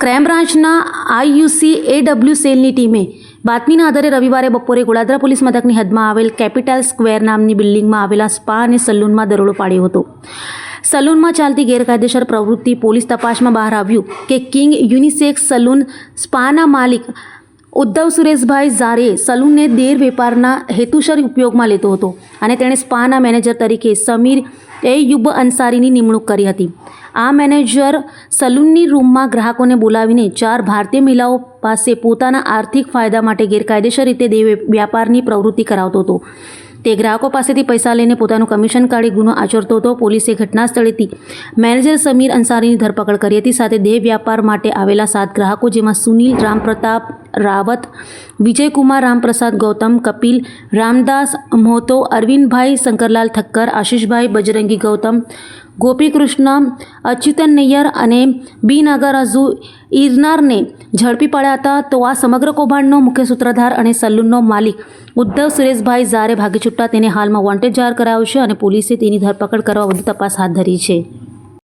Crime બ્રાન્ચના IUC AW સેલની ટીમે બાતમીના આધારે રવિવારે બપોરે ગોળાદરા પોલીસ મથકની હદમાં આવેલ કેપિટલ સ્ક્વેર નામની બિલ્ડિંગમાં આવેલા સ્પા અને સલૂનમાં દરોડો પાડ્યો હતો. સલૂનમાં ચાલતી ગેરકાયદેસર પ્રવૃત્તિ પોલીસ તપાસમાં બહાર આવ્યું કે કિંગ યુનિસેક્સ સલૂન સ્પાના માલિક ઉદ્ધવ સુરેશભાઈ ઝારે સલૂનને દેર વેપારના હેતુસર ઉપયોગમાં લેતો હતો અને તેણે સ્પાના મેનેજર તરીકે સમીર એ યુબ અંસારીની નિમણૂક કરી હતી. આ મેનેજર સલૂનની રૂમમાં ગ્રાહકોને બોલાવીને ચાર ભારતીય મહિલાઓ પાસે પોતાના આર્થિક ફાયદા માટે ગેરકાયદેસર રીતે દેવ વ્યાપારની પ્રવૃત્તિ કરાવતો હતો. તે ગ્રાહકો પાસેથી પૈસા લઈને પોતાનું કમિશન કાઢી ગુનો આચરતો હતો. પોલીસે ઘટના સ્થળેથી મેનેજર સમીર અંસારીની ધરપકડ કરી હતી. સાથે દેહ વ્યાપાર માટે આવેલા સાત ગ્રાહકો જેમાં સુનિલ, રામપ્રતાપ રાવત, વિજયકુમાર, રામપ્રસાદ ગૌતમ, કપિલ, રામદાસ, મોહતો, અરવિંદભાઈ, શંકરલાલ ઠક્કર, આશીષભાઈ, બજરંગી ગૌતમ, ગોપીકૃષ્ણ, અચ્યુતન નૈયર અને બી નાગરાજુ ઇરનારને ઝડપી પડ્યા હતા, તો આ સમગ્ર કૌભાંડનો મુખ્ય સૂત્રધાર અને સલૂનનો માલિક ઉદ્ધવ સુરેશભાઈ ઝારે ભાગી છૂટતા તેને હાલમાં વોન્ટેડ જાહેર કરાયો છે અને પોલીસે તેની ધરપકડ કરવા વધુ તપાસ હાથ ધરી છે.